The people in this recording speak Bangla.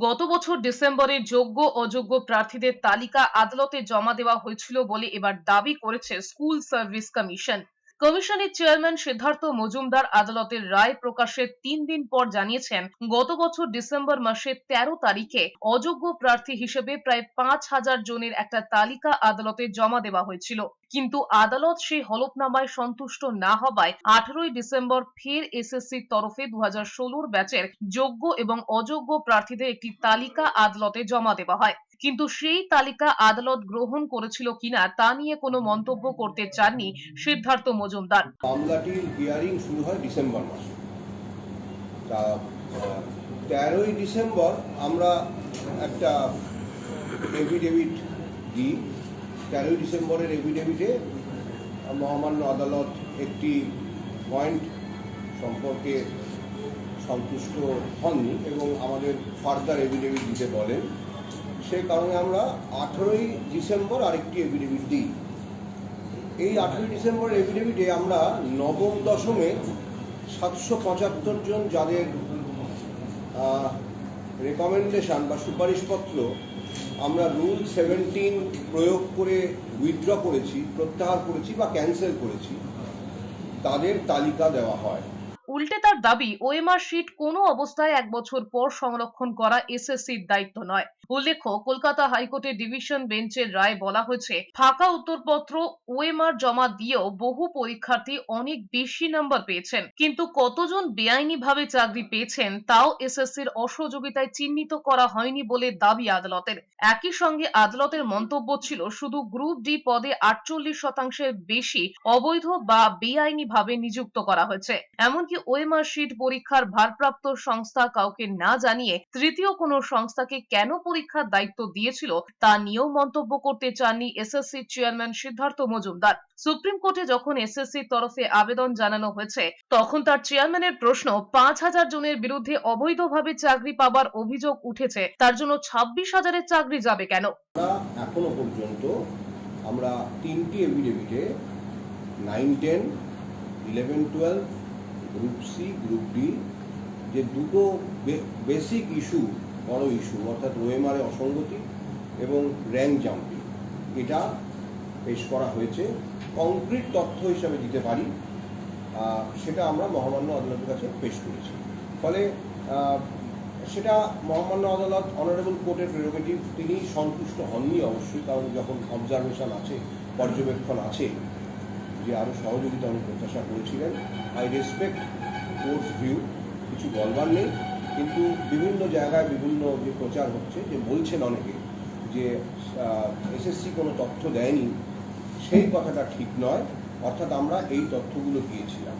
গত বছর ডিসেম্বরে যোগ্য অযোগ্য প্রার্থীদের তালিকা আদালতে জমা দেওয়া হয়েছিল বলে এবার দাবি করেছে স্কুল সার্ভিস কমিশন। কমিশনের চেয়ারম্যান সিদ্ধার্থ মজুমদার আদালতের রায় প্রকাশের তিন দিন পর জানিয়েছেন, গত বছর ডিসেম্বর মাসের তেরো তারিখে অযোগ্য প্রার্থী হিসেবে প্রায় পাঁচ হাজার জনের একটা তালিকা আদালতে জমা দেওয়া হয়েছিল। কিন্তু আদালত সেই হলফনামায় সন্তুষ্ট না হওয়ায় আঠারোই ডিসেম্বর ফের এসএসসির তরফে দু হাজার ষোলোর ব্যাচের যোগ্য এবং অযোগ্য প্রার্থীদের একটি তালিকা আদালতে জমা দেওয়া হয়। কিন্তু সেই তালিকা আদালত গ্রহণ করেছিল কিনা তা নিয়ে কোনো মন্তব্য করতে চাননি সিদ্ধার্থ মজুমদার। মামলাটির হিয়ারিং শুরু হয় ডিসেম্বর মাসে। তা তেরোই ডিসেম্বর আমরা একটা এফিডেভিট দিই। তেরোই ডিসেম্বরের এফিডেভিটে মহামান্য আদালত একটি পয়েন্ট সম্পর্কে সন্তুষ্ট হননি এবং আমাদের ফার্দার এফিডেভিট দিতে বলেন। সেই কারণে আমরা আঠেরোই ডিসেম্বর আরেকটি এফিডেভিট দিই। এই আঠেরোই ডিসেম্বর এফিডেভিটে আমরা নবম দশমে সাতশো পঁচাত্তর জন যাদের রেকমেন্ডেশন বা সুপারিশপত্র আমরা রুল সেভেন্টিন প্রয়োগ করে উইথড্র করেছি, প্রত্যাহার করেছি বা ক্যান্সেল করেছি, তাদের তালিকা দেওয়া হয়। উল্টে তার দাবি, ওএমআর শিট কোনো অবস্থায় এক বছর পর সংরক্ষণ করা এসএসসির দায়িত্ব নয়। উল্লেখ্য, কলকাতা হাইকোর্টের ডিভিশন বেঞ্চের রায় বলা হয়েছে, ফাঁকা উত্তরপত্র ওএমআর জমা দিয়েও বহু পরীক্ষার্থী অনেক বেশি নাম্বার পেয়েছেন। কিন্তু কতজন বেআইনিভাবে চাকরি পেয়েছেন তাও এসএসসির অসহযোগিতায় চিহ্নিত করা হয়নি বলে দাবি আদালতের। একই সঙ্গে আদালতের মন্তব্য ছিল, শুধু গ্রুপ ডি পদে আটচল্লিশ শতাংশের বেশি অবৈধ বা বেআইনিভাবে নিযুক্ত করা হয়েছে। এমনকি ওএমআর শিট পরীক্ষার ভারপ্রাপ্ত সংস্থা কাউকে না জানিয়ে তৃতীয় কোনো সংস্থাকে কেন পরীক্ষার দায়িত্ব দিয়েছিল, তা নিয়েও মন্তব্য করতে চাননি SSC chairman Siddhartha Majumdar. Supreme কোর্টে যখন এসএসসির তরফে আবেদন জানানো হয়েছে, তখন তার চেয়ারম্যানের প্রশ্ন, পাঁচ হাজার জনের বিরুদ্ধে অবৈধভাবে চাকরি পাবার অভিযোগ উঠেছে, তার জন্য ছাব্বিশ হাজারের চাকরি যাবে কেন? এখনও পর্যন্ত আমরা তিনটি এফিডেভিটে nine ten eleven twelve group C group D যে দুটো বেসিক ইস্যু বড় ইস্যু অর্থাৎ ওএমআরে অসঙ্গতি এবং র্যাঙ্ক জাম্পিং এটা পেশ করা হয়েছে। কংক্রিট তথ্য হিসাবে দিতে পারি সেটা আমরা মহামান্য আদালতের কাছে পেশ করেছি। ফলে সেটা মহামান্য আদালত অনারেবল কোর্টের প্রেরোগেটিভ তিনি সন্তুষ্ট হননি অবশ্যই, কারণ যখন অবজারভেশন আছে, পর্যবেক্ষণ আছে যে আরও সহযোগিতা উনি প্রত্যাশা করেছিলেন। আই রেসপেক্ট কোর্স ভিউ কিছু বলবার নেই, কিন্তু বিভিন্ন জায়গায় বিভিন্ন যে প্রচার হচ্ছে, যে বলছেন অনেকে যে এসএসসি কোনো তথ্য দেয়নি, সেই কথাটা ঠিক নয়, অর্থাৎ আমরা এই তথ্যগুলো দিয়েছিলাম।